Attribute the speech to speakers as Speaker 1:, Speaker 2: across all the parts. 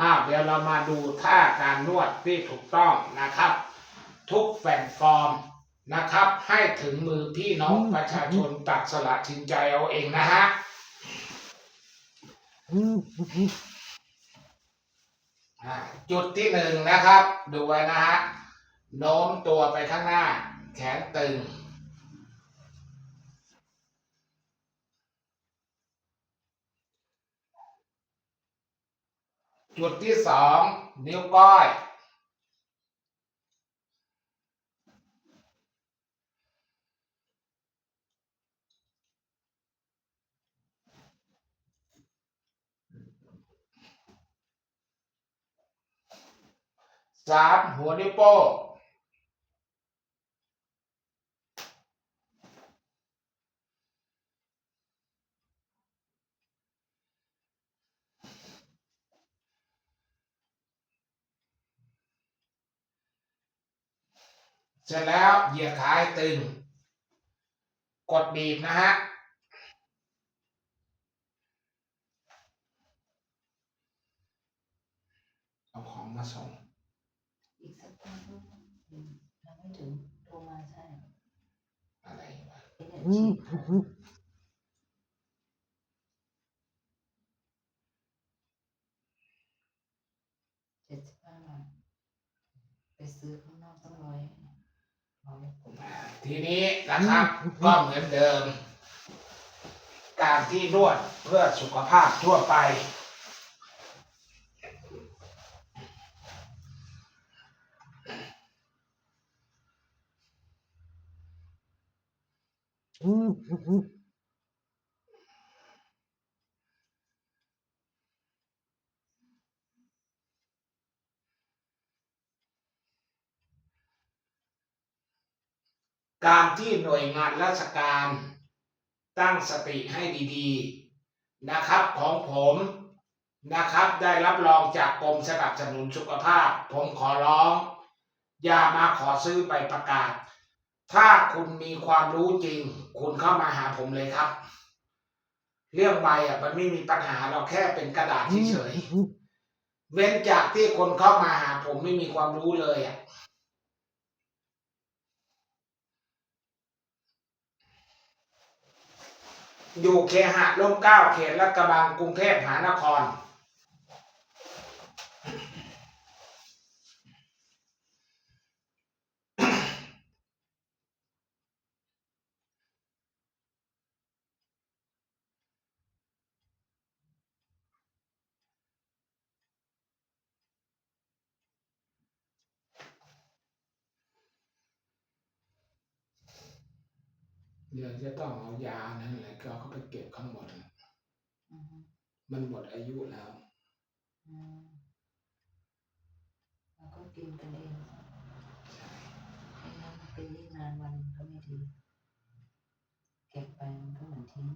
Speaker 1: อ้าวเดี๋ยวเรามาดูท่าการนวดที่ถูกต้องนะครับ ทุกแผ่นฟอร์มนะครับ ให้ถึงมือพี่น้องประชาชนตัดสละชินใจเอาเองนะฮะจุดที่หนึ่งนะครับ ดูไว้นะฮะโน้มตัวไปข้างหน้า แขนตึง จุดที่สองนิ้วก้อยสามหัวนิ้วโป้ง เสร็จแล้วเหยียดขาให้ตึง กดบีบนะฮะเอาของมาส่ง
Speaker 2: อีกสักพักนึงยังไม่ถึงโทรมาใช่
Speaker 1: อะไรวะ
Speaker 2: ไอ้เนี่ยฉีดเจ็ดสิบห้าบาทไปซื้อข้างนอกต้องร้อย ท
Speaker 1: ทีนี้นะครับ ก็เหมือนเดิม การที่นวดเพื่อสุขภาพทั่วไป การที่หน่วยงานราชการตั้งสติให้ดีๆนะครับของผมนะครับได้รับรองจากกรมสนับสนุนสุขภาพ ผมขอร้อง อย่ามาขอซื้อใบประกาศ ถ้าคุณมีความรู้จริง คุณเข้ามาหาผมเลยครับ เรื่องใบอะมันไม่มีปัญหาเราแค่เป็นกระดาษเฉยเว้นจากที่คนเข้ามาหาผมไม่มีความรู้เลยอะ อยู่เคหะร่มเกล้าเขตลาดกระบังกรุงเทพมหานคร เดี๋ยวจะต้องเอายานั้นแหละก็เขาไปเก็บข้างหมดน่ะ
Speaker 2: อือฮึ
Speaker 1: มันหมดอายุแล้ว
Speaker 2: อืมแล้วก็กินกันเองไม่งั้นเป็นยิ่งนานวันก็ไม่ดีเก็บไปมันก็เหมือนทิ้ง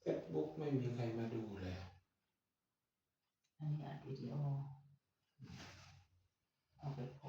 Speaker 1: เฟซบุ๊กไม่มีใครมาดูเลย
Speaker 2: อันนี้อัดวิดีโอเอาไปโพ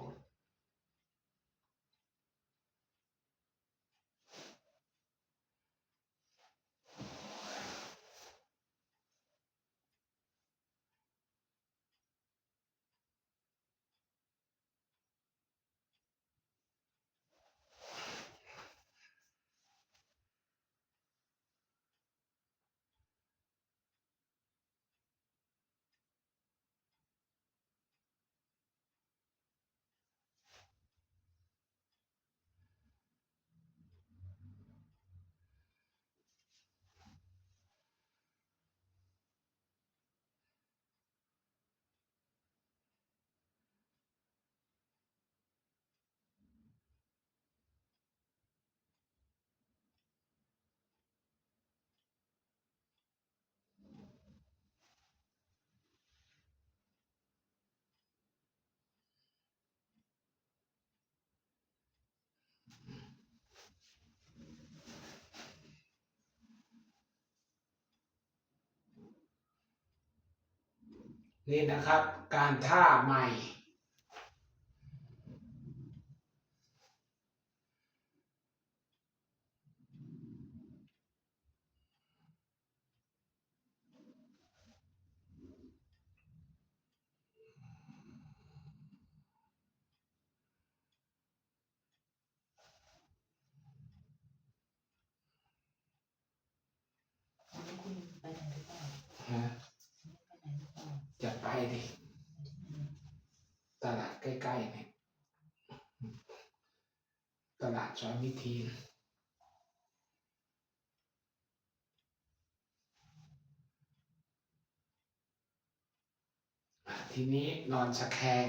Speaker 1: นี่นะครับการท่าใหม่
Speaker 2: วันนี้คุณไปไหนหรือเปล่า
Speaker 1: ฮะ
Speaker 2: วันนี้ไปไหนหรือเปล่า ๆนี่
Speaker 1: ตลาดใกล้ๆเนี่ยตลาดจอยมิทีนทีนี้นอนสะแคง